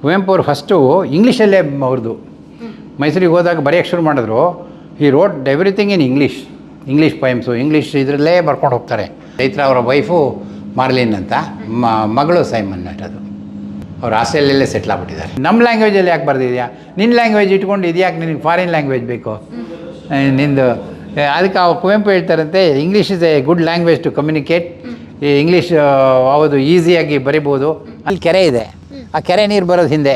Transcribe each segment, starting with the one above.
ಕುವೆಂಪು ಅವರು ಫಸ್ಟು ಇಂಗ್ಲೀಷಲ್ಲೇ ಅವ್ರದ್ದು ಮೈಸೂರಿಗೆ ಹೋದಾಗ ಬರೆಯೋಕ್ಕೆ ಶುರು ಮಾಡಿದ್ರು. ಈ wrote everything in English English poems English ಇದರಲ್ಲೇ ಬರ್ಕೊಂಡು ಹೋಗ್ತಾರೆ. ಚೈತ್ರ ಅವರ ವೈಫು ಮಾರ್ಲಿನ್ ಅಂತ ಮಗಳು ಸೈಮನ್ ಅದು. ಅವ್ರು ಆಸ್ಟ್ರೇಲಿಯಲ್ಲೇ ಸೆಟ್ಲ್ ಆಗ್ಬಿಟ್ಟಿದ್ದಾರೆ. ನಮ್ಮ ಲ್ಯಾಂಗ್ವೇಜಲ್ಲಿ ಯಾಕೆ ಬರ್ದಿದ್ಯಾ? ನಿನ್ನ ಲ್ಯಾಂಗ್ವೇಜ್ ಇಟ್ಕೊಂಡು ಇದ್ಯಾಕೆ ನಿನಗೆ ಫಾರಿನ್ ಲ್ಯಾಂಗ್ವೇಜ್ ಬೇಕು? ನಿಂದು ಅದಕ್ಕೆ ಅವ್ರು ಕುವೆಂಪು ಹೇಳ್ತಾರಂತೆ English is a good language to communicate ಈ ಇಂಗ್ಲೀಷ್ ಹೌದು ಈಸಿಯಾಗಿ ಬರಿಬೋದು. ಅಲ್ಲಿ ಕೆರೆ ಇದೆ. ಆ ಕೆರೆ ನೀರು ಬರೋದು ಹಿಂದೆ.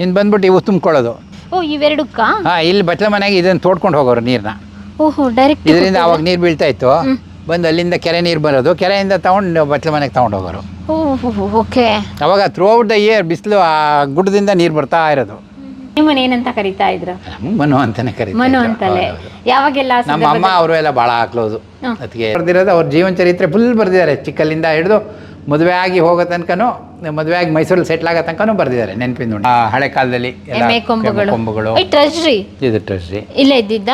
ಹಿಂದೆ ಬಂದ್ಬಿಟ್ಟು ಇವು ತುಂಬ್ಕೊಳ್ಳೋದು. ಓ ಇವೆರಡಕ್ಕ? ಹಾಂ ಇಲ್ಲಿ ಬಟ್ಲ ಮನೆಗೆ ಇದನ್ನು ತೋಡ್ಕೊಂಡು ಹೋಗೋರು ನೀರನ್ನ ಓಹೋ ಡೈರೆಕ್ಟ್ ಇದರಿಂದ ಅವಾಗ ನೀರು ಬೀಳ್ತಾ ಇತ್ತು. ಬಂದು ಅಲ್ಲಿಂದ ಕೆರೆ ನೀರು ಬರೋದು. ಕೆರೆಯಿಂದ ತಗೊಂಡು ಬಟ್ಲ ಮನೆಗೆ ತಗೊಂಡು ಹೋಗೋರು. ಓಕೆ. ಅವಾಗ ಥ್ರೂ ಔಟ್ ದ ಇಯರ್ ಬಿಸಿಲು ಆ ಗುಡ್ಡದಿಂದ ನೀರು ಬರ್ತಾ ಇರೋದು. ನಿಮ್ಮನ್ನ ಏನಂತ ಕರಿತಾ ಇದ್ರು? ಮನು ಅಂತಾನೆ ಕರೀತಾರೆ ಮನು ಅಂತಲೇ ಯಾವಾಗೆಲ್ಲ ನಮ್ಮ ಅಮ್ಮ ಅವರು ಎಲ್ಲ ಭಾಳ ಹಾಕ್ಲೋದು ಅದಕ್ಕೆ ಬರ್ದಿರೋದು ಅವ್ರ ಜೀವನ ಚರಿತ್ರೆ ಫುಲ್ ಬರ್ದಿದ್ದಾರೆ. ಚಿಕ್ಕಲ್ಲಿಂದ ಹಿಡಿದು ಮದುವೆ ಆಗಿ ಹೋಗೋ ತನಕನೂ ಮದುವೆ ಆಗಿ ಮೈಸೂರಲ್ಲಿ ಸೆಟ್ಲ್ ಆಗೋ ತನಕನೂ ಬರ್ದಿದ್ದಾರೆ ನೆನಪಿನ ನೋಡಿ. ಹಳೆ ಕಾಲದಲ್ಲಿ ಎಲ್ಲ ಎಮ್ಮೆ ಕೊಂಬುಗಳು. ಇದು ಟ್ರಸ್ಟ್ರಿ ಇಲ್ಲೇ ಇದ್ದಿದ್ದ?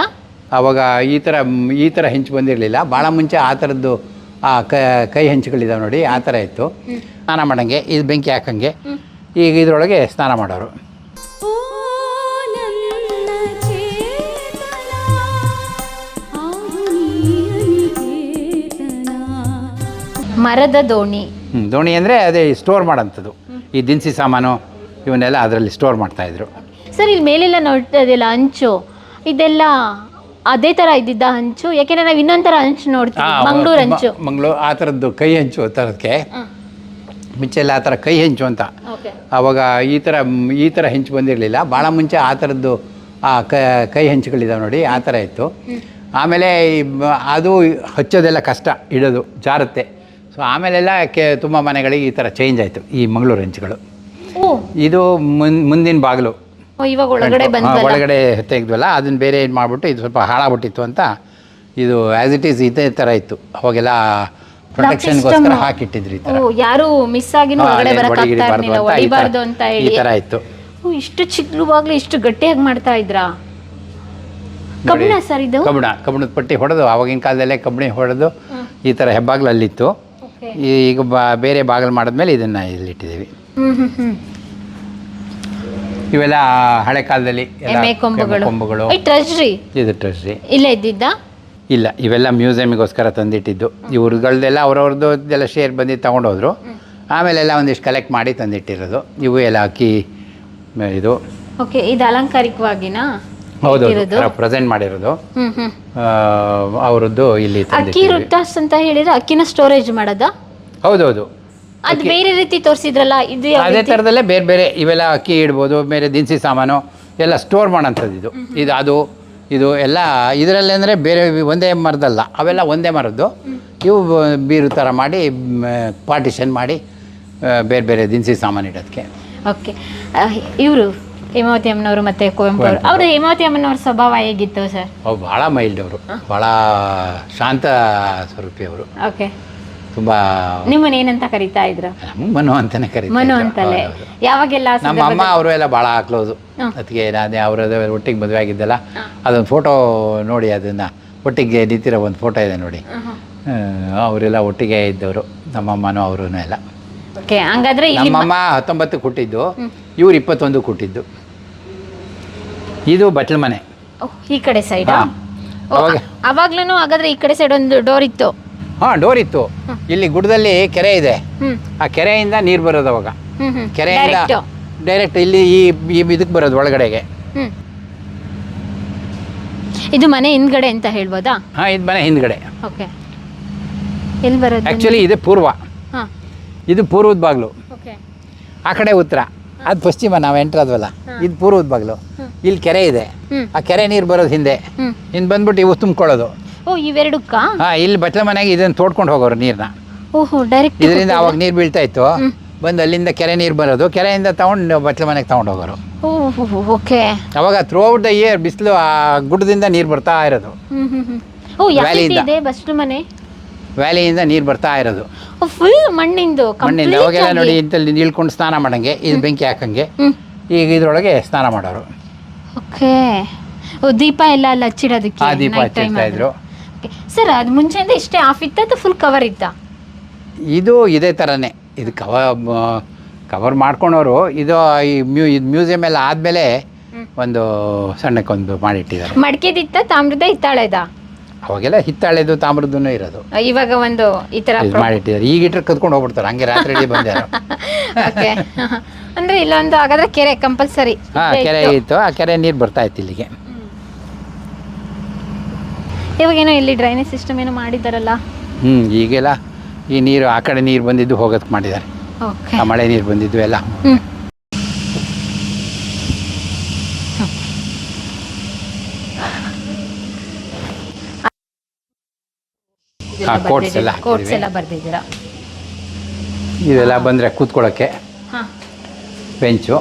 ಆವಾಗ ಈ ಥರ ಈ ಥರ ಹೆಂಚು ಬಂದಿರಲಿಲ್ಲ. ಭಾಳ ಮುಂಚೆ ಆ ಥರದ್ದು ಆ ಕ- ಕೈ ಹೆಂಚುಗಳಿದಾವೆ ನೋಡಿ ಆ ಥರ ಇತ್ತು. ಸ್ನಾನ ಮಾಡಂಗೆ ಇದು ಬೆಂಕಿ ಹಾಕಂಗೆ. ಈಗ ಇದರೊಳಗೆ ಸ್ನಾನ ಮಾಡೋರು. ಮರದ ದೋಣಿ. ದೋಣಿ ಅಂದರೆ ಅದೇ ಸ್ಟೋರ್ ಮಾಡೋಂಥದ್ದು. ಈ ದಿನಸಿ ಸಾಮಾನು ಇವನ್ನೆಲ್ಲ ಅದರಲ್ಲಿ ಸ್ಟೋರ್ ಮಾಡ್ತಾಯಿದ್ರು. ಸರ್ ಇಲ್ಲಿ ಮೇಲೆಲ್ಲ ನೋಡ್ತಾ ಇದೆಯಲ್ಲ ಹಂಚು ಇದೆಲ್ಲ ಅದೇ ಥರ ಇದ್ದಿದ್ದ ಹಂಚು ಯಾಕೆಂದ್ರೆ ನಾವು ಇನ್ನೊಂದು ಥರ ಹಂಚು ನೋಡ್ತೀವಿ ಮಂಗಳೂರು ಹಂಚು ಮಂಗಳೂರು ಆ ಥರದ್ದು ಕೈ ಹಂಚು ಹ್ಮ್. ಮುಂಚೆಲ್ಲ ಆ ಥರ ಕೈ ಹೆಂಚು ಅಂತ. ಆವಾಗ ಈ ಥರ ಈ ಥರ ಹೆಂಚು ಬಂದಿರಲಿಲ್ಲ. ಭಾಳ ಮುಂಚೆ ಆ ಥರದ್ದು ಆ ಕ ಹೆಂಚುಗಳಿದ್ದಾವೆ ನೋಡಿ ಆ ಥರ ಇತ್ತು. ಆಮೇಲೆ ಅದು ಹಚ್ಚೋದೆಲ್ಲ ಕಷ್ಟ ಇಡೋದು ಜಾರುತ್ತೆ. ಸೊ ಆಮೇಲೆಲ್ಲ ಕೆ ತುಂಬ ಮನೆಗಳಿಗೆ ಈ ಥರ ಚೇಂಜ್ ಆಯಿತು ಈ ಮಂಗಳೂರು ಹೆಂಚುಗಳು ಇದು ಮುನ್ ಮುಂದಿನ ಬಾಗಿಲು. ಇವಾಗ ಒಳಗಡೆ ಒಳಗಡೆ ತೆಗೆದ್ವಲ್ಲ ಅದನ್ನ ಬೇರೆ ಏನು ಮಾಡಿಬಿಟ್ಟು ಇದು ಸ್ವಲ್ಪ ಹಾಳಾಗ್ಬಿಟ್ಟಿತ್ತು ಅಂತ ಇದು ಆ್ಯಸ್ ಇಟ್ ಈಸ್ ಇದೇ ಥರ ಇತ್ತು. ಅವಾಗೆಲ್ಲ ಪ್ರೊಟೆಕ್ಷನ್ಗೋಸ್ಕರ. ಹಾಕಿಟ್ಟಿದ್ರು ಈ ಥರ ಯಾರು ಮಿಸ್ ಆಗಿ ಹೊಡಿಬಾರ್ದು ಅಂತ ಈ ಥರ- ಇತ್ತು ಇಷ್ಟು ಚಿಕ್ಕವಾಗ್ಲೂ ಇಷ್ಟು ಗಟ್ಟಿಯಾಗಿ ಮಾಡ್ತಾ ಇದ್ರಾ? ಕಬ್ಬಣ ಸರ್ ಇದು? ಕಬ್ಬಣ ಕಬ್ಬಣದ ಪಟ್ಟಿ ಹೊಡೆದು ಆವಾಗಿನ ಕಾಲದಲ್ಲೇ ಕಬ್ಬಿಣ ಹೊಡೆದು ಈ ಥರ ಹೆಬ್ಬಾಗ್ಲು ಅಲ್ಲಿತ್ತು Okay. ಈಗ ಬಾ ಬೇರೆ ಬಾಗಿಲು ಮಾಡಿದ್ಮೇಲೆ ಇದನ್ನು ಇಲ್ಲಿಟ್ಟಿದ್ದೀವಿ ಇವೆಲ್ಲ ಹಳೆ ಕಾಲದಲ್ಲಿ ಎಲ್ಲ ಎಮ್ಮೆ ಕೊಂಬುಗಳು. ಕೊಂಬುಗಳು. ಈ ಟ್ರೆಜರಿ ಇದು ಟ್ರಸ್ಟ್ರಿ ಇಲ್ಲೇ ಇದ್ದಿದ್ದ? ಇಲ್ಲ ಇವೆಲ್ಲ ಮ್ಯೂಸಿಯಮ್ಗೋಸ್ಕರ ತಂದಿಟ್ಟಿದ್ದು. ಇವ್ರುಗಳ್ದೆಲ್ಲ ಅವ್ರವ್ರದ್ದು ಎಲ್ಲ ಶೇರ್ ಬಂದು ತೊಗೊಂಡೋದ್ರು. ಆಮೇಲೆ ಎಲ್ಲ ಒಂದಿಷ್ಟು ಕಲೆಕ್ಟ್ ಮಾಡಿ ತಂದಿಟ್ಟಿರೋದು. ಇವು ಎಲ್ಲ ಅಕ್ಕಿ ಮ- ಇದು. ಓಕೆ ಇದು ಅಲಂಕಾರಿಕವಾಗಿನಾ? ಹೌದು? ಪ್ರೆಸೆಂಟ್ ಮಾಡಿರೋದು. ಅವರದ್ದು ಇಲ್ಲಿ ಅಕ್ಕಿ ತಂದಿಟ್ಟಿದ್ದೀವಿ ಅಂತ ಹೇಳಿದ್ರೆ ಅಕ್ಕಿನ ಸ್ಟೋರೇಜ್ ಮಾಡೋದ? ಹೌದೌದು. ಅದು ಬೇರೆ ರೀತಿ ತೋರಿಸಿದ್ರಲ್ಲ ಇದು ಅದೇ? ಥರದಲ್ಲೇ ಬೇರೆ ಬೇರೆ ಇವೆಲ್ಲ ಅಕ್ಕಿ ಇಡ್ಬೋದು ಬೇರೆ ದಿನಸಿ ಸಾಮಾನು ಎಲ್ಲ ಸ್ಟೋರ್ ಮಾಡೋಂಥದ್ದು ಇದು. ಇದು ಅದು ಇದು ಎಲ್ಲ ಇದರಲ್ಲಿ ಅಂದರೆ ಬೇರೆ ಒಂದೇ ಮರದಲ್ಲ ಅವೆಲ್ಲ ಒಂದೇ ಮರದ್ದು. ಇವು ಬೀರು ಥರ ಮಾಡಿ ಪಾರ್ಟಿಷನ್ ಮಾಡಿ ಬೇರೆ ಬೇರೆ ದಿನಸಿ ಸಾಮಾನು ಇಡೋದಕ್ಕೆ. ಓಕೆ ಇವರು ಹೇಮಾವತಿ ಅಮ್ಮನವರು ಮತ್ತೆ ಕುವೆಂಪು ಅವರು. ಅವರು ಹೇಮಾವತಿ ಅಮ್ಮನವ್ರ ಸ್ವಭಾವ ಹೇಗಿತ್ತು ಸರ್? ಅವ್ರು ಭಾಳ ಮೈಲ್ಡ್ ಅವರು. ಭಾಳ ಶಾಂತ ಸ್ವರೂಪಿ ಅವರು. ಓಕೆ. ತುಂಬಾ ನಿಮ್ಮನ್ನ ಏನಂತ ಕರಿತಾ ಇದ್ರು? ಮನು ಅಂತಾನೆ ಕರೀತಾರೆ ಮನು ಅಂತಲೇ ಯಾವಾಗೆಲ್ಲ ನಮ್ಮ ಅಮ್ಮ ಅವರು ಎಲ್ಲ ಭಾಳ ಹಾಕ್ಲೋದು. ಅದಕ್ಕೆ ಅದೇ ಅವರದ ಒಟ್ಟಿಗೆ ಮದುವೆ ಆಗಿದ್ದಲ್ಲ. ಅದೊಂದು ಫೋಟೋ ನೋಡಿ ಅದನ್ನ. ಒಟ್ಟಿಗೆ ನಿಂತಿರೋ ಒಂದು ಫೋಟೋ ಇದೆ ನೋಡಿ. ಅವರೆಲ್ಲ ಒಟ್ಟಿಗೆ ಇದ್ದವರು. ನಮ್ಮಮ್ಮನೂ ಅವರು ಎಲ್ಲ ಓಕೆ ಹಂಗಾದ್ರೆ ನಮ್ಮಮ್ಮ ಹತ್ತೊಂಬತ್ತು ಹುಟ್ಟಿದ್ದು ಇವ್ರು ಇಪ್ಪತ್ತೊಂದು ಹುಟ್ಟಿದ್ದು ಇದು ಬಟ್ಲ ಮನೆ. ಈ ಕಡೆ ಸೈಡ್ ಹಾ. ಅವಾಗ ಅವಾಗ್ಲೂ ಹಾಗಾದ್ರೆ ಈ ಕಡೆ ಸೈಡ್ ಒಂದು ಡೋರ್ ಇತ್ತು. ಹಾಂ ಡೋರ್ ಇತ್ತು. ಇಲ್ಲಿ ಗುಡ್ಡದಲ್ಲಿ ಕೆರೆ ಇದೆ. ಹ್ಮ್. ಆ ಕೆರೆಯಿಂದ ನೀರು ಬರೋದು ಅವಾಗ. ಹ್ಮ್ ಹ್ಮ್. ಕೆರೆಯಿಂದ Direct. ಡೈರೆಕ್ಟ್ ಇಲ್ಲಿ ಈ ಈ ಇದಕ್ಕೆ ಬರೋದು ಒಳಗಡೆಗೆ. ಹ್ಮ್. ಇದು ಮನೆ ಹಿಂದ್ಗಡೆ ಅಂತ ಹೇಳ್ಬೋದಾ? ಹಾ ಇದು ಮನೆ ಹಿಂದ್ಗಡೆ. ಓಕೆ ಎಲ್ಲಿ ಬರೋದು? ಆ್ಯಕ್ಚುಲಿ ಇದು ಪೂರ್ವ. ಹಾಂ. ಇದು ಪೂರ್ವದ ಬಾಗ್ಲು. ಓಕೆ ಆ ಕಡೆ ಉತ್ತರ. ಅದು ಪಶ್ಚಿಮ ನಾವು ಎಂಟ್ರಾದ್ವಲ್ಲ ಇದು ಪೂರ್ವದ ಬಾಗಿಲು. ಇಲ್ಲಿ ಕೆರೆ ಇದೆ. ಆ ಕೆರೆ ನೀರು ಬರೋದು ಹಿಂದೆ. ಇನ್ ಹಿಂದೆ ಬಂದ್ಬಿಟ್ಟು ಇವು ತುಂಬಿಕೊಳ್ಳೋದು. ಓ ಇವೆರಡಕ್ಕ? ಹಾ ಇಲ್ಲಿ ಬಟ್ಲ ಮನೆಗೆ ಇದನ್ನ ತೋಡ್ಕೊಂಡು ಹೋಗೋರು ನೀರ್ನ. ಓಹೋ ಡೈರೆಕ್ಟ್ ಇದರಿಂದ ಅವಾಗ ನೀರು ಬೀಳ್ತಾ ಇತ್ತು. ಬಂದು ಅಲ್ಲಿಂದ ಕೆರೆ ನೀರು ಬರೋದು. ಕೆರೆಯಿಂದ ತಗೊಂಡು ಬಟ್ಲ ಮನೆಗೆ ತಗೊಂಡು ಹೋಗೋರು. ಓಕೆ. ಅವಾಗ ಥ್ರೂ ಔಟ್ ದ ಇಯರ್ ಬಿಸಿಲು ಆ ಗುಡ್ಡದಿಂದ ನೀರು ಬರ್ತಾ ಇರೋದು. ವ್ಯಾಲಿಯಿಂದ. ಬಸ್ಲು ಮನೆ? ವ್ಯಾಲಿಯಿಂದ ನೀರು ಬರ್ತಾ ಇರೋದು. ಫುಲ್ ಮಣ್ಣಿಂದು ಮಣ್ಣಿಂದ. ಅವಾಗೆಲ್ಲ. ನೋಡಿ ಇಂತಲ್ಲಿ ಇಳ್ಕೊಂಡು ಸ್ನಾನ ಮಾಡಂಗೆ ಇದು ಬೆಂಕಿ ಹಾಕಂಗೆ. ಈಗ ಇದ್ರೊಳಗೆ ಸ್ನಾನ ಮಾಡೋರು. ಓಕೆ. ಓ ದೀಪ ಎಲ್ಲ ಅಲ್ಲಿ ಹಚ್ಚಿಡೋದಕ್ಕೆ ಆ ದೀಪ night time ಹಚ್ಚಿರ್ತಾ ಇದ್ರು ಸರ್ ಅದು ಮುಂಚೆಯಿಂದ ಇಷ್ಟೇ ಆಫ್ ಇತ್ತ ಅಥವಾ ಫುಲ್ ಕವರ್ ಇತ್ತಾ? ಇದು ಇದೇ ಥರನೇ ಇದು ಕವ ಕವರ್ ಮಾಡ್ಕೊಂಡವರು ಇದು ಈ ಮ್ಯೂ ಇದು ಮ್ಯೂಸಿಯಂ ಎಲ್ಲ ಆದಮೇಲೆ ಒಂದು ಸಣ್ಣಕ್ಕೊಂದು ಮಾಡಿಟ್ಟಿದ್ದಾರೆ. ಮಡಿಕೆದಿತ್ತ ತಾಮ್ರದ ಹಿತ್ತಾಳೆದ? ಅವಾಗೆಲ್ಲ ಹಿತ್ತಾಳೆದು ತಾಮ್ರದ್ದು ಇರೋದು. ಇವಾಗ ಒಂದು ಈ ತರ ಇದು ಮಾಡಿಟ್ಟಿದ್ದಾರೆ. ಈಗ ಇಟ್ಟರೆ ಕದ್ಕೊಂಡು ಹೋಗ್ಬಿಡ್ತಾರೆ. ಹಂಗೆ ರಾತ್ರಿ ಇಡೀ ಬಂದ್ಯಾರು ಅಂದ್ರೆ ಇಲ್ಲೊಂದು ಹಾಗಾದ್ರೆ ಕೆರೆ ಕಂಪಲ್ಸರಿ ಆ ಕೆರೆ ಇತ್ತು. ಆ ಕೆರೆ ನೀರು ಬರ್ತಾ ಇತ್ತು ಇಲ್ಲಿಗೆ. ಇವಾಗೇನೋ ಇಲ್ಲಿ ಡ್ರೈನೇಜ್ ಸಿಸ್ಟಮ್ ಏನೋ ಮಾಡಿದಾರಲ್ಲ ಹ್ಞೂ ಈಗೆಲ್ಲ ಈ ನೀರು ಆ ಕಡೆ ನೀರು ಬಂದಿದ್ದು ಹೋಗೋದಕ್ಕೆ ಮಾಡಿದ್ದಾರೆ. ಓಕೆ ಆ ಮಳೆ ನೀರು ಬಂದಿದ್ದು ಎಲ್ಲ. ಹ್ಮ್. ಹಾ, coats ಎಲ್ಲ ಕೋಟ್ಸ್. ಎಲ್ಲ ಬರ್ದಿದ್ದೀರಾ? ಇದೆಲ್ಲ ಬಂದ್ರೆ ಕೂತ್ಕೊಳ್ಳೋಕ್ಕೆ ಬೆಂಚು.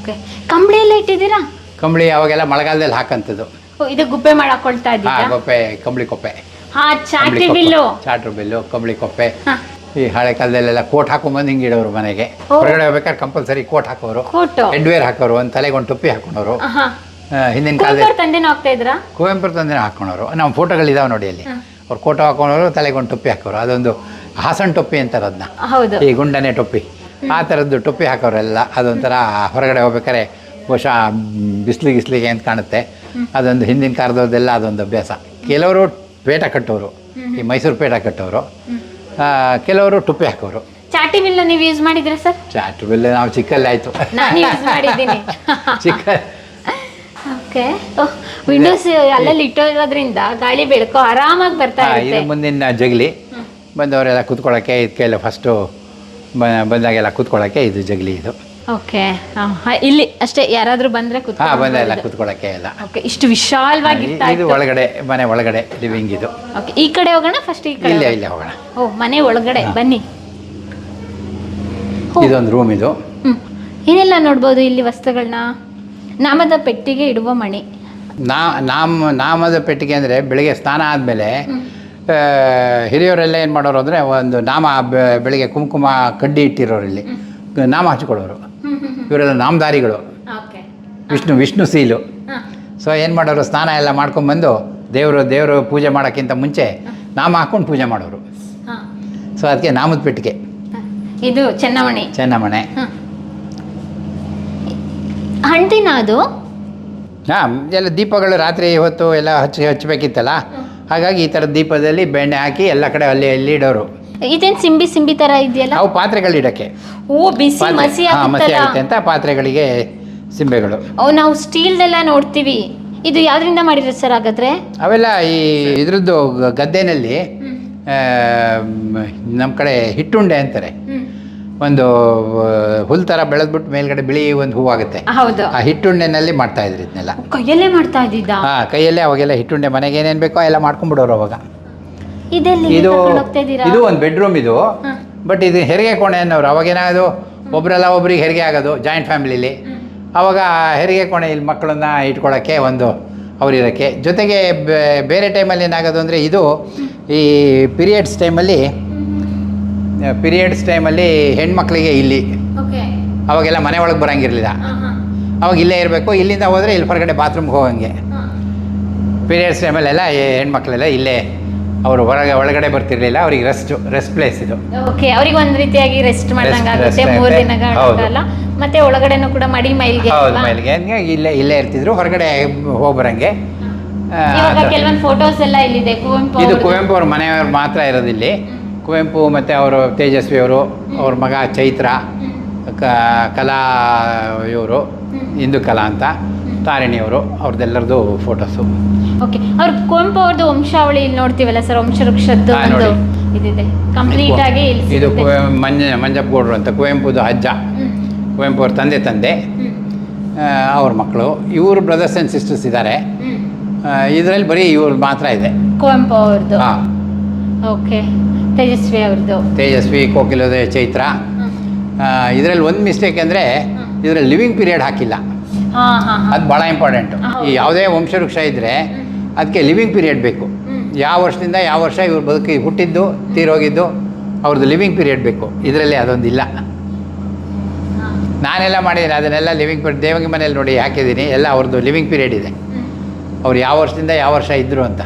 ಓಕೆ. ಕಂಬಳಿ ಎಲ್ಲ ಇಟ್ಟಿದ್ದೀರಾ? ಕಂಬಳಿ ಅವಾಗೆಲ್ಲ ಮಳೆಗಾಲದಲ್ಲಿ ಹಾಕಂತದ್ದು. ಓ ಇದು ಗುಪ್ಪೆ ಮಾಡಾಕೊಳ್ತಾ ಹಾ ಇದ್ದೀರಾ? ಕೊಪ್ಪೆ ಕಂಬಳಿ ಕೊಪ್ಪೆ. ಹಾ ಚಾಟಿ ಕಂಬಳಿ ಕೊಪ್ಪೆ. ಬಿಲ್ಲು. ಚಾಟ್ರು ಬಿಲ್ಲು ಕಂಬಳಿ ಕೊಪ್ಪೆ. ಹಾ. ಈ ಹಳೆ ಕಾಲದಲ್ಲೆಲ್ಲ ಕೋಟ್ ಹಾಕೊಂಬಂದು ಹಿಂಗೆ ಇಡೋರು ಮನೆಗೆ. ಓ. ಹೊರಗಡೆ ಹೋಗ್ಬೇಕಾದ್ರೆ ಕಂಪಲ್ಸರಿ ಕೋಟ್ ಹಾಕೋರು. ಕೋಟು. ಹೆಡ್ವೇರ್ ಹಾಕೋರು ಒಂದು ತಲೆಗೆ ಒಂದು ಟೊಪ್ಪಿ ಹಾಕೊಂಡವರು ಹಾ ಹಿಂದಿನ ಕಾಲದಲ್ಲಿ ತಂದೆನೂ ಹೋಗ್ತಾ ಇದ್ರಾ? ಕುವೆಂಪು ತಂದೆ ಹಾಕೊಂಡವರು ನಮ್ಮ ಫೋಟೋಗಳಿದಾವೆ ನೋಡಿ ಅಲ್ಲಿ. ಅವ್ರು ಕೋಟೋ ಹಾಕೊಂಡವರು ತಲೆಗೆ ಒಂದು ಟೊಪ್ಪಿ ಹಾಕೋರು. ಅದೊಂದು ಹಾಸನ್ ಟೊಪ್ಪಿ ಅಂತಾರೆ ಅದನ್ನ ಹೌದು. ಈ ಗುಂಡನೆ ಟೊಪ್ಪಿ. ಆ ಥರದ್ದು ಟೊಪ್ಪಿ ಹಾಕೋರೆಲ್ಲ ಅದೊಂಥರ ಹೊರಗಡೆ ಹೋಗ್ಬೇಕಾರೆ ಬಹುಶಃ ಬಿಸಿಲು ಗಿಸ್ಲಿಗೆ ಅಂತ ಕಾಣುತ್ತೆ. ಅದೊಂದು ಹಿಂದಿನ ಕಾಲದವ್ರದ್ದೆಲ್ಲ ಅದೊಂದು ಅಭ್ಯಾಸ. ಕೆಲವರು ಪೇಟ ಕಟ್ಟೋರು. ಈ ಮೈಸೂರು ಪೇಟ ಕಟ್ಟೋರು. ಕೆಲವರು ಟೊಪ್ಪಿ ಹಾಕೋರು. ಚಾಟಿ ಬಿಲ್ಲು ನೀವು ಯೂಸ್ ಮಾಡಿದ್ರಾ ಸರ್? ಚಾಟಿ ಬಿಲ್ ನಾವು ಚಿಕ್ಕಲ್ಲಿ ಆಯಿತು. ಚಿಕ್ಕ ಓಕೆ. ವಿಂಡೋಸ್ ಅಲ್ಲಲ್ಲಿ ಇಟ್ಟಿರೋದ್ರಿಂದ ಗಾಳಿ ಬೆಳಕು ಆರಾಮಾಗಿ ಬರ್ತಾ ಇದೆ ಮುಂದಿನ ಜಗಲಿ ಬಂದವರೆಲ್ಲ ಕುತ್ಕೊಳ್ಳೋಕ್ಕೆ ಇದಕ್ಕೆಲ್ಲ ಫಸ್ಟು ಬಂದಾಗೆಲ್ಲ ಕೂತ್ಕೊಳ್ಳೋಕ್ಕೆ ಇದು ಜಗಲಿ ಇದು. ಓಕೆ. ಇಲ್ಲಿ ಅಷ್ಟೇ ಯಾರಾದರೂ ಬಂದ್ರೆ ಹಾಂ ಬಂದೆಲ್ಲ ಎಲ್ಲ ಕೂತ್ಕೊಳ್ಳೋಕ್ಕೆ ಎಲ್ಲ. ಓಕೆ ಇಷ್ಟು ವಿಶಾಲವಾಗಿ ಇದು- ಒಳಗಡೆ ಮನೆ ಒಳಗಡೆ ಲಿವಿಂಗ್ ಇದು. ಓಕೆ ಈ ಕಡೆ ಹೋಗೋಣ ಫಸ್ಟ್ ಈ ಕಡೆ ಇಲ್ಲೇ. ಇಲ್ಲೇ ಹೋಗೋಣ. ಓ ಮನೆ ಒಳಗಡೆ ಬನ್ನಿ. ಇದೊಂದು ರೂಮ್ ಇದು. ಏನೆಲ್ಲ ನೋಡ್ಬೋದು ಇಲ್ಲಿ ವಸ್ತುಗಳನ್ನ ನಾಮದ ಪೆಟ್ಟಿಗೆ ಇಡುವ ಮಣಿ. ನಾ ನಾಮ ನಾಮದ ಪೆಟ್ಟಿಗೆ ಅಂದರೆ ಬೆಳಿಗ್ಗೆ ಸ್ನಾನ ಆದಮೇಲೆ ಹಿರಿಯವರೆಲ್ಲ ಏನು ಮಾಡೋರು ಅಂದರೆ ಒಂದು ನಾಮ ಬೆಳಗ್ಗೆ ಕುಂಕುಮ ಕಡ್ಡಿ ಇಟ್ಟಿರೋರು ಇಲ್ಲಿ. ನಾಮ ಹಚ್ಕೊಳ್ಳೋರು. ಇವರೆಲ್ಲ ನಾಮಧಾರಿಗಳು. ವಿಷ್ಣು ವಿಷ್ಣು ಸೀಲು. ಸೊ ಏನು ಮಾಡೋರು? ಸ್ನಾನ ಎಲ್ಲ ಮಾಡ್ಕೊಂಬಂದು ದೇವರು ದೇವರು ಪೂಜೆ ಮಾಡೋಕ್ಕಿಂತ ಮುಂಚೆ ನಾಮ ಹಾಕ್ಕೊಂಡು ಪೂಜೆ ಮಾಡೋರು. ಸೊ ಅದಕ್ಕೆ ನಾಮದ ಪೆಟ್ಟಿಗೆ. ಇದು ಚೆನ್ನಮಣೆ. ಚೆನ್ನಮಣೆ. ಹಂಟಿನ ಅದು? ಹಾಂ ಎಲ್ಲ ದೀಪಗಳು ರಾತ್ರಿ ಹೊತ್ತು ಎಲ್ಲ ಹಚ್ಚಿ ಹಚ್ಚಬೇಕಿತ್ತಲ್ಲ? ಹಾಗಾಗಿ ಈ ಥರ ದೀಪದಲ್ಲಿ ಬೆಣ್ಣೆ ಹಾಕಿ ಎಲ್ಲ ಕಡೆ ಅಲ್ಲಿ ಅಲ್ಲಿ ಇಡೋರು. ಇದೇನ್ ಸಿಂಬಿ ಸಿಂಬಿ ತರ ಇದೆಯಲ್ಲ? ಅವು ಪಾತ್ರೆಗಳು ಇಡಕ್ಕೆ. ಓ ಬಿಸಿ ಮಸಿ ಹಾಂ ಮಸಿ ಆಗುತ್ತೆ ಆಗುತ್ತಲ್ಲ ಅಂತ ಪಾತ್ರೆಗಳಿಗೆ ಸಿಂಬೆಗಳು. ಓ ನಾವು ಸ್ಟೀಲ್ದೆಲ್ಲ ನೋಡ್ತೀವಿ. ಇದು ಯಾವ್ದ್ರಿಂದ ಮಾಡಿರೋ ಸರ್ ಹಾಗಾದ್ರೆ? ಅವೆಲ್ಲ ಈ ಇದ್ರದ್ದು ಗ- ಗದ್ದೆನಲ್ಲಿ ನಮ್ಮ ಕಡೆ ಹಿಟ್ಟುಂಡೆ ಅಂತಾರೆ. ಒಂದು ಹುಲ್ ಥರ ಬೆಳೆದ್ಬಿಟ್ಟು ಮೇಲ್ಗಡೆ ಬಿಳಿ ಒಂದು ಹೂವಾಗುತ್ತೆ ಹೌದು. ಆ ಹಿಟ್ಟುಂಡೆನಲ್ಲಿ ಮಾಡ್ತಾ ಇದ್ರು ಇದನ್ನೆಲ್ಲ. ಕೈಯಲ್ಲೇ ಮಾಡ್ತಾ ಇದ್ದಿದ್ದ? ಹಾ ಕೈಯಲ್ಲೇ ಅವಾಗೆಲ್ಲ ಹಿಟ್ಟುಂಡೆ ಮನೆಗೆ ಏನೇನು ಬೇಕೋ ಎಲ್ಲ ಮಾಡ್ಕೊಂಡ್ಬಿಡೋರು ಅವಾಗ. ಇದೆಲ್ಲಿ ಇದು ಇದು ಒಂದು ಬೆಡ್ರೂಮ್ ಇದು. ಬಟ್ ಇದು ಹೆರಿಗೆ ಕೋಣೆ ಅನ್ನೋರು ಅವಾಗೇನಾಗೋದು ಒಬ್ಬರೆಲ್ಲ ಒಬ್ರಿಗೆ ಹೆರಿಗೆ ಆಗೋದು ಜಾಯಿಂಟ್ ಫ್ಯಾಮಿಲಿಲಿ ಅವಾಗ ಹೆರಿಗೆ ಕೋಣೆ ಇಲ್ಲಿ ಮಕ್ಕಳನ್ನ ಇಟ್ಕೊಳ್ಳೋಕ್ಕೆ ಒಂದು ಅವರಿರೋಕ್ಕೆ ಜೊತೆಗೆ ಬೇರೆ ಟೈಮಲ್ಲಿ ಏನಾಗೋದು ಅಂದರೆ ಇದು ಈ ಪೀರಿಯಡ್ಸ್ ಟೈಮಲ್ಲಿ ಪೀರಿಯಡ್ಸ್ ಟೈಮಲ್ಲಿ ಹೆಣ್ಮಕ್ಳಿಗೆ ಇಲ್ಲಿ. ಅವಾಗೆಲ್ಲ ಮನೆ ಒಳಗೆ ಬರೋಂಗಿರಲಿಲ್ಲ. ಅವಾಗ ಇಲ್ಲೇ ಇರಬೇಕು ಇಲ್ಲಿಂದ ಹೋದರೆ ಇಲ್ಲಿ ಹೊರಗಡೆ ಬಾತ್ರೂಮ್ಗೆ ಹೋಗಂಗೆ. ಪೀರಿಯಡ್ಸ್ ಟೈಮಲ್ಲೆಲ್ಲ ಹೆಣ್ಮಕ್ಳೆಲ್ಲ ಇಲ್ಲೇ. ಅವರು ಹೊರಗೆ ಒಳಗಡೆ ಬರ್ತಿರ್ಲಿಲ್ಲ ಅವ್ರಿಗೆ ರೆಸ್ಟ್ ರೆಸ್ಟ್ ಪ್ಲೇಸ್ ಇದು. ಓಕೆ ಅವ್ರಿಗೆ ಒಂದು ರೀತಿಯಾಗಿ ರೆಸ್ಟ್ ಮಾಡಿದಂಗಾಗುತ್ತೆ ಮೂರು ದಿನಗಳ ಮತ್ತೆ ಒಳಗಡೆನೂ ಕೂಡ ಮಡಿ ಮೈಲ್ಗೆ ಹೌದು ಮೈಲ್ಗೆ. ಇಲ್ಲೇ ಇಲ್ಲೇ ಇರ್ತಿದ್ರು ಹೊರಗಡೆ ಹೋಗಿ ಬರಂಗೆ ಕೆಲವೊಂದು ಫೋಟೋಸ್ ಎಲ್ಲ ಇಲ್ಲಿದೆ ಕುವೆಂಪು ಇದು ಕುವೆಂಪು ಅವ್ರ ಮನೆಯವ್ರು ಮಾತ್ರ ಇರೋದಿಲ್ಲಿ. ಕುವೆಂಪು ಮತ್ತು ಅವರು ತೇಜಸ್ವಿ ಅವರು ಅವ್ರ ಮಗ ಚೈತ್ರ ಕ ಕಲಾ ಇವರು ಹಿಂದೂ ಕಲಾ ಅಂತ ತಾರಿಣಿಯವರು ಅವ್ರದ್ದೆಲ್ಲರದು ಫೋಟೋಸು ಓಕೆ ಅವ್ರ ಕುವೆಂಪು ಅವ್ರದ್ದು ವಂಶಾವಳಿ ಇಲ್ಲಿ ನೋಡ್ತೀವಲ್ಲ ಸರ್? ವಂಶವೃಕ್ಷದ್ದು ಒಂದು ಇದಿದೆ. ಕಂಪ್ಲೀಟ್ ಆಗಿ ಇದು. ಮಂಜ ಮಂಜಪ್ಪಗೌಡರು ಅಂತ ಕುವೆಂಪುದು ಅಜ್ಜ. ಕುವೆಂಪು ಅವ್ರ ತಂದೆ ತಂದೆ. ಅವ್ರ ಮಕ್ಕಳು ಇವರು ಬ್ರದರ್ಸ್ ಆ್ಯಂಡ್ ಸಿಸ್ಟರ್ಸ್ ಇದ್ದಾರೆ. ಇದರಲ್ಲಿ ಬರೀ ಇವ್ರು ಮಾತ್ರ ಇದೆ. ಕುವೆಂಪು ಅವ್ರದ್ದು ಹಾಂ. ಓಕೆ. ತೇಜಸ್ವಿ ಅವ್ರದ್ದು ತೇಜಸ್ವಿ ಕೋಕಿಲೋದಯ ಚೈತ್ರ. ಇದರಲ್ಲಿ ಒಂದು ಮಿಸ್ಟೇಕ್ ಅಂದರೆ ಇದರಲ್ಲಿ ಲಿವಿಂಗ್ ಪೀರಿಯಡ್ ಹಾಕಿಲ್ಲ. ಅದು ಭಾಳ ಇಂಪಾರ್ಟೆಂಟು ಈ ಯಾವುದೇ ವಂಶವೃಕ್ಷ ಇದ್ದರೆ ಅದಕ್ಕೆ ಲಿವಿಂಗ್ ಪೀರಿಯಡ್ ಬೇಕು. ಯಾವ ವರ್ಷದಿಂದ ಯಾವ ವರ್ಷ ಇವ್ರು ಬದುಕಿ ಹುಟ್ಟಿದ್ದು ತೀರೋಗಿದ್ದು ಅವ್ರದ್ದು ಲಿವಿಂಗ್ ಪೀರಿಯಡ್ ಬೇಕು. ಇದರಲ್ಲಿ ಅದೊಂದಿಲ್ಲ. ನಾನೆಲ್ಲ ಮಾಡಿದ್ದೀನಿ ಅದನ್ನೆಲ್ಲ ಲಿವಿಂಗ್ ಪೀರಿಯಡ್ ದೇವಂಗಿ ಮನೇಲಿ ನೋಡಿ ಹಾಕಿದ್ದೀನಿ ಎಲ್ಲ ಅವ್ರದ್ದು ಲಿವಿಂಗ್ ಪೀರಿಯಡ್ ಇದೆ. ಅವ್ರು ಯಾವ ವರ್ಷದಿಂದ ಯಾವ ವರ್ಷ ಇದ್ದರು ಅಂತ.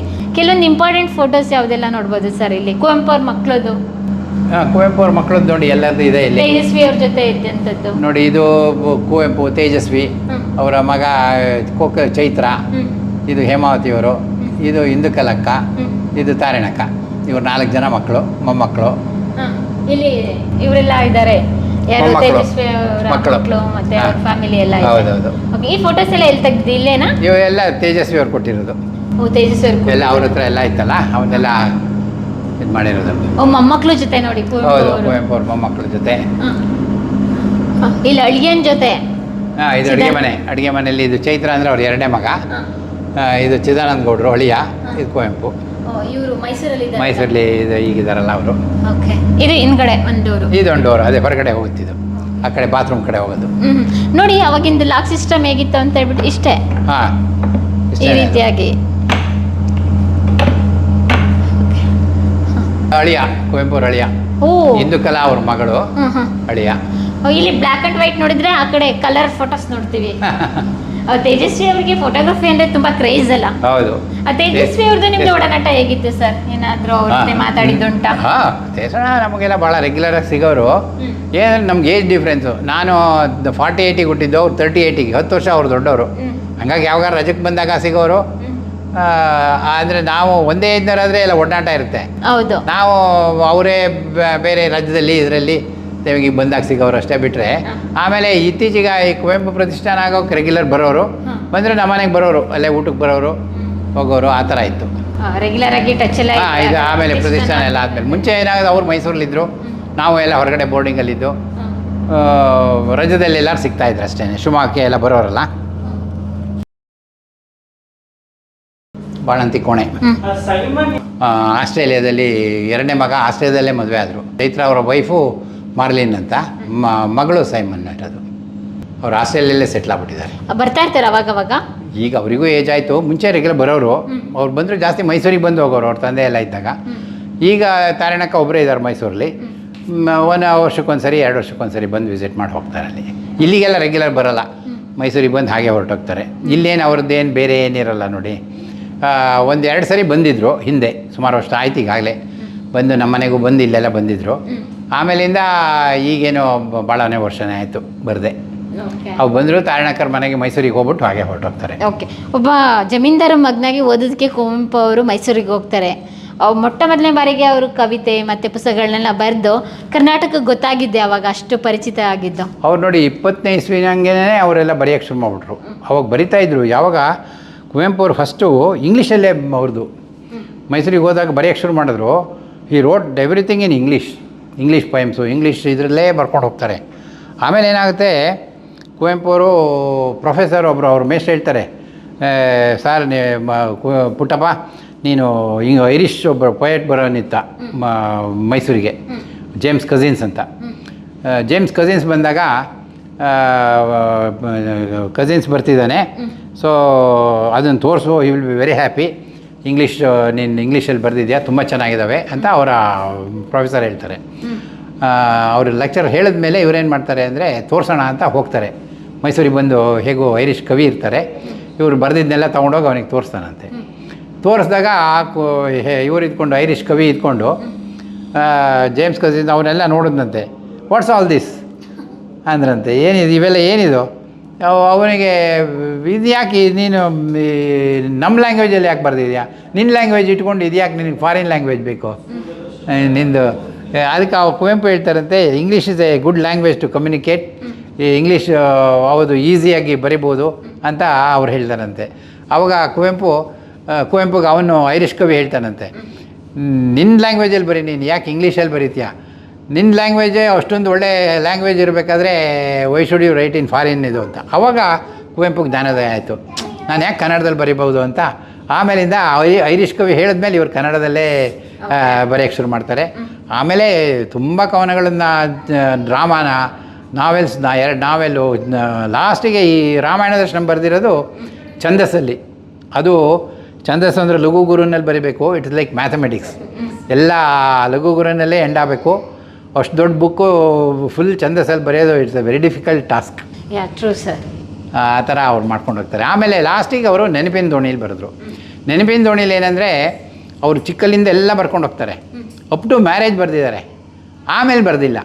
ಓಕೆ. ಕೆಲವೊಂದು ಇಂಪಾರ್ಟೆಂಟ್ ಫೋಟೋಸ್ ಯಾವುದೆಲ್ಲ ನೋಡ್ಬೋದು ಸರ್ ಇಲ್ಲಿ? ಕುವೆಂಪು ಅವ್ರ ಮಕ್ಕಳದು ಕುವೆಂಪು ಅವ್ರ ಮಕ್ಕಳದ್ದು ನೋಡಿ ಎಲ್ಲರದ್ದು ಇದೆ ಇಲ್ಲಿ. ತೇಜಸ್ವಿ ಅವ್ರ ಜೊತೆ ಇದ್ದಂಥದ್ದು ನೋಡಿ ಇದು ಕುವೆಂಪು ತೇಜಸ್ವಿ ಅವರ ಮಗ ಕೋಕ ಚೈತ್ರ. ಇದು ಇದು ಹೇಮಾವತಿಯವರು ಇದು ಇಂದುಕಲಕ್ಕ. ಇದು ತಾರಣಕ್ಕ. ಇವ್ರು ನಾಲ್ಕು ಜನ ಮಕ್ಕಳು ಮೊಮ್ಮಕ್ಕಳು ಇಲ್ಲಿ ಇವರೆಲ್ಲ ಇದ್ದಾರೆ. ಯಾರು ತೇಜಸ್ವಿ ಅವರ ಮಕ್ಕಳು. ಮತ್ತೆ ಅವ್ರ ಫ್ಯಾಮಿಲಿ ಎಲ್ಲ. ಹೌದೌದು. ಈ ಫೋಟೋಸ್ ಎಲ್ಲ ಎಲ್ಲಿ ತೆಗ್ದು ಇಲ್ಲೇನಾ? ಇವೆಲ್ಲ ತೇಜಸ್ವಿ ಅವ್ರು ಕೊಟ್ಟಿರೋದು. ಅವ್ರ ಎಲ್ಲ ಅವ್ರ ಹತ್ರ ಎಲ್ಲ ಇತ್ತಲ್ಲ ಅವನ್ನೆಲ್ಲ ಇದು ಮಾಡಿರೋದು ಮೊಮ್ಮಕ್ಳ ಜೊತೆ ನೋಡಿ ಹೌದು. ಕುವೆಂಪು ಅವ್ರ ಮೊಮ್ಮಕ್ಕಳ ಜೊತೆ. ಇಲ್ಲಿ ಅಳಿಯನ್ ಜೊತೆ. ಹಾಂ ಇದು ಅಡುಗೆ ಮನೆ. ಅಡುಗೆ ಮನೆಯಲ್ಲಿ ಇದು ಚೈತ್ರ ಅಂದರೆ ಅವ್ರ ಎರಡನೇ ಮಗ. ಇದು ಚಿದಾನಂದ ಗೌಡರು ಅಳಿಯ ಇದು ಕುವೆಂಪು. ಇವರು ಮೈಸೂರಲ್ಲಿ ಮೈಸೂರಲ್ಲಿ ಇದು ಈಗಿದಾರಲ್ಲ ಅವರು. ಓಕೆ. ಇದು ಹಿಂದ್ಗಡೆ ಒಂದು ಡೋರು. ಇದು ಒಂದು ಡೋರು ಅದೇ ಹೊರಗಡೆ ಹೋಗುತ್ತಿದ್ದು. ಆ ಕಡೆ ಬಾತ್ರೂಮ್ ಕಡೆ ಹೋಗೋದು. ನೋಡಿ ಅವಾಗಿಂದ ಲಾಕ್ ಸಿಸ್ಟಮ್ ಹೇಗಿತ್ತು ಅಂತ ಹೇಳ್ಬಿಟ್ಟು ಇಷ್ಟೇ. ಹಾಂ ಈ ರೀತಿಯಾಗಿ. ಅಳಿಯ ಕುವೆಂಪು ಅಳಿಯ. ಓ. ಇಂದುಕಲಾ ಅವ್ರ ಮಗಳು ಹ್ಮ್ ಹ್ಮ್. ಅಳಿಯ. ಓ, ಇಲ್ಲಿ ಬ್ಲ್ಯಾಕ್ ಅಂಡ್ ವೈಟ್ ನೋಡಿದ್ರೆ ಆ ಕಡೆ ಕಲರ್ ಫೋಟೋಸ್ ನೋಡ್ತೀವಿ. ಆ, ತೇಜಸ್ವಿ ಅವರಿಗೆ ಫೋಟೋಗ್ರಫಿ ಅಂದ್ರೆ ತುಂಬಾ ಕ್ರೇಜ್ ಅಲ್ಲ? ಹೌದು. ಆ, ತೇಜಸ್ವಿ ಅವ್ರದ್ದು ನಿಮ್ದು ಒಡನಾಟ ಹೇಗಿತ್ತು ಸರ್? ಏನಾದ್ರೂ ಅವ್ರ ಜೊತೆ ಮಾತಾಡಿದ್ದುಂಟಾ? ಹಾಂ ತೇಜಸ್ವಿ ನಮಗೆಲ್ಲ ಭಾಳ ರೆಗ್ಯುಲರಾಗಿ ಸಿಗೋರು. ಹ್ಮ್. ಏನು ನಮ್ಗೆ ಏಜ್ ಡಿಫ್ರೆನ್ಸು ನಾನು ಫಾರ್ಟಿ ಏಯ್ಟಿಗೆ ಹುಟ್ಟಿದ್ದು ಅವ್ರು ತರ್ಟಿ ಏಯ್ಟಿಗೆ ಹತ್ತು ವರ್ಷ ಅವ್ರು ದೊಡ್ಡವರು. ಹ್ಮ್. ಹಂಗಾಗಿ ಯಾವಾಗ ರಜಕ್ಕೆ ಬಂದಾಗ ಸಿಗೋರು. ಅಂದರೆ ನಾವು ಒಂದೇ ಇದ್ದರಾದರೆ ಎಲ್ಲ ಒಡನಾಟ ಇರುತ್ತೆ. ಹೌದು. ನಾವು ಅವರೇ ಬೇರೆ ರಾಜ್ಯದಲ್ಲಿ ಇದರಲ್ಲಿ ನಿಮಗೆ ಬಂದಾಗ ಸಿಗೋರು ಅಷ್ಟೇ ಬಿಟ್ಟರೆ ಆಮೇಲೆ ಇತ್ತೀಚೆಗೆ ಈ ಕುವೆಂಪು ಪ್ರತಿಷ್ಠಾನ ಆಗೋಕೆ ರೆಗ್ಯುಲರ್ ಬರೋರು ಬಂದರೆ ನಮ್ಮ ಮನೆಗೆ ಬರೋರು ಅಲ್ಲೇ ಊಟಕ್ಕೆ ಬರೋರು ಹೋಗೋರು ಆ ಥರ ಇತ್ತು. ರೆಗ್ಯುಲರ್ ಆಗಿ ಟಚ್ ಎಲ್ಲ ಹಾಂ ಇದು ಆಮೇಲೆ ಪ್ರತಿಷ್ಠಾನ ಎಲ್ಲ ಆದ್ಮೇಲೆ. ಮುಂಚೆ ಏನಾಗೋದು ಅವ್ರು ಮೈಸೂರಲ್ಲಿದ್ದರು ನಾವು ಎಲ್ಲ ಹೊರಗಡೆ ಬೋರ್ಡಿಂಗಲ್ಲಿದ್ದು ರಜದಲ್ಲಿ ಎಲ್ಲರೂ ಸಿಗ್ತಾ ಇದ್ರು ಅಷ್ಟೇ ಶಿವಮೊಗ್ಗಕ್ಕೆ ಎಲ್ಲ ಬರೋರಲ್ಲ. ಬಾಳಂತಿ ಕೋಣೆ ಆಸ್ಟ್ರೇಲಿಯಾದಲ್ಲಿ ಎರಡನೇ ಮಗ ಆಸ್ಟ್ರೇಲಿಯಾದಲ್ಲೇ ಮದುವೆ ಆದರು. ಚೈತ್ರ ಅವರ ವೈಫು ಮಾರ್ಲಿನ್ ಅಂತ. ಮ ಮಗಳು ಸೈಮನ್ ನಟದು ಅವ್ರು ಆಸ್ಟ್ರೇಲಿಯಲ್ಲೇ ಸೆಟ್ಲ್ ಆಗ್ಬಿಟ್ಟಿದ್ದಾರೆ. ಬರ್ತಾ ಇರ್ತಾರೆ ಅವಾಗ ಅವಾಗ? ಈಗ ಅವರಿಗೂ ಏಜ್ ಆಯಿತು. ಮುಂಚೆ ರೆಗ್ಯುಲರ್ ಬರೋರು. ಅವ್ರು ಬಂದರು ಜಾಸ್ತಿ ಮೈಸೂರಿಗೆ ಬಂದು ಹೋಗೋರು ಅವ್ರ ತಂದೆ ಎಲ್ಲ ಇದ್ದಾಗ. ಈಗ ತಾರಣಕ್ಕ ಒಬ್ಬರೇ ಇದ್ದಾರೆ ಮೈಸೂರಲ್ಲಿ. ಒನ್ ವರ್ಷಕ್ಕೊಂದ್ಸರಿ ಎರಡು ವರ್ಷಕ್ಕೊಂದ್ಸರಿ ಬಂದು ವಿಸಿಟ್ ಮಾಡಿ ಹೋಗ್ತಾರೆ ಅಲ್ಲಿ. ಇಲ್ಲಿಗೆಲ್ಲ ರೆಗ್ಯುಲರ್ ಬರೋಲ್ಲ. ಮೈಸೂರಿಗೆ ಬಂದು ಹಾಗೆ ಹೊರಟೋಗ್ತಾರೆ. ಇಲ್ಲೇನು ಅವ್ರದ್ದೇನು ಬೇರೆ ಏನಿರಲ್ಲ ನೋಡಿ. ಒಂದು ಎರಡು ಸರಿ ಬಂದಿದ್ದರು ಹಿಂದೆ ಸುಮಾರು ವರ್ಷ ಆಯ್ತು ಈಗಾಗಲೇ. ಬಂದು ನಮ್ಮ ಮನೆಗೂ ಬಂದು ಇಲ್ಲೆಲ್ಲ ಬಂದಿದ್ದರು ಆಮೇಲಿಂದ ಈಗೇನೋ ಭಾಳನೇ ವರ್ಷನೇ ಆಯಿತು ಬರದೆ. ಅವು ಬಂದರು ತಾರಣಕರ್ ಮನೆಗೆ ಮೈಸೂರಿಗೆ ಹೋಗ್ಬಿಟ್ಟು ಹಾಗೆ ಹೊರಟೋಗ್ತಾರೆ. ಓಕೆ. ಒಬ್ಬ ಜಮೀನ್ದಾರ ಮಗನಾಗಿ ಓದೋದಕ್ಕೆ ಕುವೆಂಪು ಅವರು ಮೈಸೂರಿಗೆ ಹೋಗ್ತಾರೆ. ಅವು ಮೊಟ್ಟ ಮೊದಲನೇ ಬಾರಿಗೆ ಅವರು ಕವಿತೆ ಮತ್ತು ಪುಸ್ತಕಗಳನ್ನೆಲ್ಲ ಬರೆದು ಕರ್ನಾಟಕಕ್ಕೆ ಗೊತ್ತಾಗಿದ್ದೆ ಅವಾಗ ಅಷ್ಟು ಪರಿಚಿತ ಆಗಿದ್ದು. ಅವ್ರು ನೋಡಿ ಇಪ್ಪತ್ತನೇ ಇಸ್ವಿನಂಗೆ ಅವರೆಲ್ಲ ಬರೆಯೋಕ್ಕೆ ಶುರು ಮಾಡಿಬಿಟ್ರು. ಅವಾಗ ಬರಿತಾ ಇದ್ರು. ಯಾವಾಗ ಕುವೆಂಪು ಅವರು ಫಸ್ಟು ಇಂಗ್ಲೀಷಲ್ಲೇ ಅವ್ರದ್ದು ಮೈಸೂರಿಗೆ ಹೋದಾಗ ಬರೆಯೋಕ್ಕೆ ಶುರು ಮಾಡಿದ್ರು. ಈ wrote everything in English English poems English ಇದರಲ್ಲೇ ಬರ್ಕೊಂಡು ಹೋಗ್ತಾರೆ. ಆಮೇಲೆ ಏನಾಗುತ್ತೆ? ಕುವೆಂಪು ಅವರು ಪ್ರೊಫೆಸರ್ ಒಬ್ಬರು ಅವ್ರ ಮೇಸ್ಟ್ ಹೇಳ್ತಾರೆ "ಏ, ಸರ್ ನೀ ಪುಟ್ಟಪ್ಪ ನೀನು ಹಿಂಗೆ ಐರಿಷ್ ಒಬ್ಬ ಪೊಯೆಟ್ ಬರೋನಿತ್ತ ಮ- ಮೈಸೂರಿಗೆ ಜೇಮ್ಸ್ ಕಝಿನ್ಸ್ ಅಂತ. ಜೇಮ್ಸ್ ಕಝಿನ್ಸ್ ಬಂದಾಗ ಕಝಿನ್ಸ್ ಬರ್ತಿದ್ದಾನೆ. ಸೊ ಅದನ್ನು ತೋರಿಸು you will be very happy English ನೀನು ಇಂಗ್ಲೀಷಲ್ಲಿ ಬರೆದಿದ್ಯಾ? ತುಂಬ ಚೆನ್ನಾಗಿದ್ದಾವೆ ಅಂತ ಅವರ ಪ್ರೊಫೆಸರ್ ಹೇಳ್ತಾರೆ. ಅವ್ರ ಲೆಕ್ಚರ್ ಹೇಳಿದ ಮೇಲೆ ಇವರೇನು ಮಾಡ್ತಾರೆ ಅಂದರೆ ತೋರಿಸೋಣ ಅಂತ ಹೋಗ್ತಾರೆ. ಮೈಸೂರಿಗೆ ಬಂದು ಹೇಗೋ ಐರಿಷ್ ಕವಿ ಇರ್ತಾರೆ. ಇವರು ಬರೆದಿದ್ದನ್ನೆಲ್ಲ ತೊಗೊಂಡೋಗಿ ಅವನಿಗೆ ತೋರಿಸ್ತಾನಂತೆ. ತೋರಿಸಿದಾಗ ಇವ್ರು ಇದ್ಕೊಂಡು ಐರಿಷ್ ಕವಿ ಇದ್ಕೊಂಡು ಜೇಮ್ಸ್ ಕಸಿನ್ ಅವನ್ನೆಲ್ಲ ನೋಡಿದ್ನಂತೆ. ವಾಟ್ಸ್ ಆಲ್ ದಿಸ್ ಅಂದ್ರಂತೆ. ಏನಿದು? ಇವೆಲ್ಲ ಏನಿದು? ಅವ- ಅವನಿಗೆ ಇದು ಯಾಕೆ ನೀನು ನಮ್ಮ ಲ್ಯಾಂಗ್ವೇಜಲ್ಲಿ ಯಾಕೆ ಬರ್ದಿದ್ಯಾ? ನಿನ್ನ ಲ್ಯಾಂಗ್ವೇಜ್ ಇಟ್ಕೊಂಡು ಇದು ಯಾಕೆ ನಿನಗೆ ಫಾರಿನ್ ಲ್ಯಾಂಗ್ವೇಜ್ ಬೇಕು? ನಿಂದು ಅದಕ್ಕೆ ಅವ್ರು ಕುವೆಂಪು ಹೇಳ್ತಾರಂತೆ English is a good language to communicate ಈ ಇಂಗ್ಲೀಷ್ ಹೌದು ಈಸಿಯಾಗಿ ಬರಿಬೋದು ಅಂತ ಅವ್ರು ಹೇಳ್ತಾರಂತೆ. ಅವಾಗ ಕುವೆಂಪು ಕುವೆಂಪುಗೆ ಅವನು ಐರಿಷ್ ಕವಿ ಹೇಳ್ತಾನಂತೆ. ನಿನ್ನ ಲ್ಯಾಂಗ್ವೇಜಲ್ಲಿ ಬರೀ ನೀನು, ಯಾಕೆ ಇಂಗ್ಲೀಷಲ್ಲಿ ಬರೀತೀಯಾ? ನಿನ್ನ ಲ್ಯಾಂಗ್ವೇಜೇ ಅಷ್ಟೊಂದು ಒಳ್ಳೆ ಲ್ಯಾಂಗ್ವೇಜ್ ಇರಬೇಕಾದ್ರೆ why should you write in foreign ಇದು ಅಂತ. ಅವಾಗ ಕುವೆಂಪುಗೆ ಜ್ಞಾನೋದಯ ಆಯಿತು. ನಾನು ಯಾಕೆ ಕನ್ನಡದಲ್ಲಿ ಬರಿಬೋದು ಅಂತ? ಆಮೇಲಿಂದ ಐ ಐರಿಷ್ ಕವಿ ಹೇಳಿದ್ಮೇಲೆ ಇವರು ಕನ್ನಡದಲ್ಲೇ ಬರೆಯೋಕ್ಕೆ ಶುರು ಮಾಡ್ತಾರೆ. ಆಮೇಲೆ ತುಂಬ ಕವನಗಳನ್ನು ಡ್ರಾಮಾನ ನಾವೆಲ್ಸ್ನ ಎರಡು ನಾವೆಲ್ಲು ಲಾಸ್ಟಿಗೆ ಈ ರಾಮಾಯಣ ದರ್ಶನ ಬರೆದಿರೋದು ಛಂದಸ್ಸಲ್ಲಿ. ಅದು ಛಂದಸ್ಸು ಅಂದರೆ ಲಘು ಗುರುನಲ್ಲಿ ಬರೀಬೇಕು ಇಟ್ಸ್ ಲೈಕ್ ಮ್ಯಾಥಮೆಟಿಕ್ಸ್. ಎಲ್ಲ ಲಘು ಗುರುನಲ್ಲೇ ಎಂಡ್ ಆಗಬೇಕು. ಅಷ್ಟು ದೊಡ್ಡ ಬುಕ್ಕು ಫುಲ್ ಛಂದಸ್ಸಲ್ಲಿ ಬರೆಯೋದು it's a very difficult task. Yeah true sir ಆ ಥರ ಅವ್ರು ಮಾಡ್ಕೊಂಡು ಹೋಗ್ತಾರೆ. ಆಮೇಲೆ ಲಾಸ್ಟಿಗೆ ಅವರು ನೆನಪಿನ ದೋಣಿಲಿ ಬರೆದ್ರು. ನೆನಪಿನ ದೋಣಿಲಿ ಏನಂದರೆ ಅವರು ಚಿಕ್ಕಲ್ಲಿಂದ ಎಲ್ಲ ಬರ್ಕೊಂಡು ಹೋಗ್ತಾರೆ. ಅಪ್ ಟು ಮ್ಯಾರೇಜ್ ಬರೆದಿದ್ದಾರೆ. ಆಮೇಲೆ ಬರೆದಿಲ್ಲ.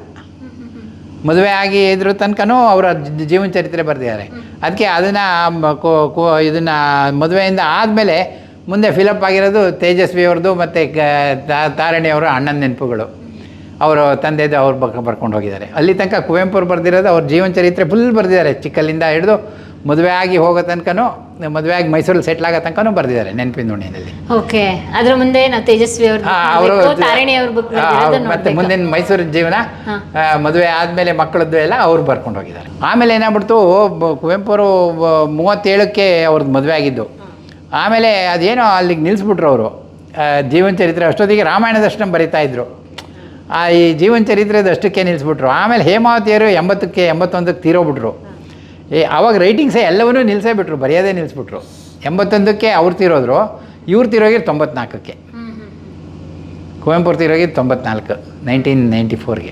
ಮದುವೆ ಆಗಿ ಇದ್ರ ತನಕನೂ ಅವರ ಜೀವನ ಚರಿತ್ರೆ ಬರೆದಿದ್ದಾರೆ. ಅದಕ್ಕೆ ಅದನ್ನು ಕೋ ಇದನ್ನು ಮದುವೆಯಿಂದ ಆದಮೇಲೆ ಮುಂದೆ ಫಿಲಪ್ ಆಗಿರೋದು ತೇಜಸ್ವಿ ಅವ್ರದ್ದು ಮತ್ತು ತಾರಣಿ ಅವರ ಅಣ್ಣನ ನೆನಪುಗಳು. ಅವರು ತಂದೆದು ಅವ್ರ ಬಗ್ಗೆ ಬರ್ಕೊಂಡು ಹೋಗಿದ್ದಾರೆ. ಅಲ್ಲಿ ತನಕ ಕುವೆಂಪು ಅವ್ರು ಬರೆದಿರೋದು ಅವ್ರ ಜೀವನ ಚರಿತ್ರೆ ಫುಲ್ ಬರೆದಿದ್ದಾರೆ. ಚಿಕ್ಕಲ್ಲಿಂದ ಹಿಡಿದು ಮದುವೆ ಆಗಿ ಹೋಗೋ ತನಕನೂ ಮದುವೆ ಆಗಿ ಮೈಸೂರಲ್ಲಿ ಸೆಟ್ಲ್ ಆಗೋ ತನಕನೂ ಬರೆದಿದ್ದಾರೆ ನೆನಪಿನ ದೋಣಿಯಲ್ಲಿ ಓಕೆ. ಅದ್ರ ಮುಂದೆ ನಾವು ತೇಜಸ್ವಿ ಅವ್ರ ಮತ್ತೆ ಮುಂದಿನ ಮೈಸೂರು ಜೀವನ ಮದುವೆ ಆದಮೇಲೆ ಮಕ್ಕಳದ್ದು ಎಲ್ಲ ಅವ್ರು ಬರ್ಕೊಂಡು ಹೋಗಿದ್ದಾರೆ. ಆಮೇಲೆ ಏನಾಗ್ಬಿಡ್ತು ಕುವೆಂಪು ಅವರು ಮೂವತ್ತೇಳಕ್ಕೆ ಅವ್ರದ್ದು ಮದುವೆ ಆಗಿದ್ದು. ಆಮೇಲೆ ಅದೇನೋ ಅಲ್ಲಿಗೆ ನಿಲ್ಲಿಸ್ಬಿಟ್ರು ಅವರು. ಜೀವನ ಚರಿತ್ರೆ ಅಷ್ಟೊತ್ತಿಗೆ ರಾಮಾಯಣದಷ್ಟನ್ನು ಬರಿತಾ ಇದ್ರು. ಆ ಈ ಜೀವನ ಚರಿತ್ರೆದು ಅಷ್ಟಕ್ಕೆ ನಿಲ್ಲಿಸ್ಬಿಟ್ರು ಆಮೇಲೆ ಹೇಮಾವತಿಯರು ಎಂಬತ್ತಕ್ಕೆ ಎಂಬತ್ತೊಂದಕ್ಕೆ ತೀರೋಬಿಟ್ರು ಏ ಅವಾಗ ರೈಟಿಂಗ್ಸೇ ಎಲ್ಲವನ್ನೂ ನಿಲ್ಲಿಸೇ ಬಿಟ್ರು ಬರೆಯೋದೇ ನಿಲ್ಲಿಸ್ಬಿಟ್ರು ಎಂಬತ್ತೊಂದಕ್ಕೆ ಅವ್ರು ತೀರೋದ್ರು ಇವ್ರು ತೀರೋಗಿರು ತೊಂಬತ್ನಾಲ್ಕಕ್ಕೆ. ಕುವೆಂಪು ಅವ್ರು ತೀರೋಗಿದ್ದು ತೊಂಬತ್ನಾಲ್ಕು ನೈನ್ಟೀನ್ ನೈಂಟಿ ಫೋರ್ಗೆ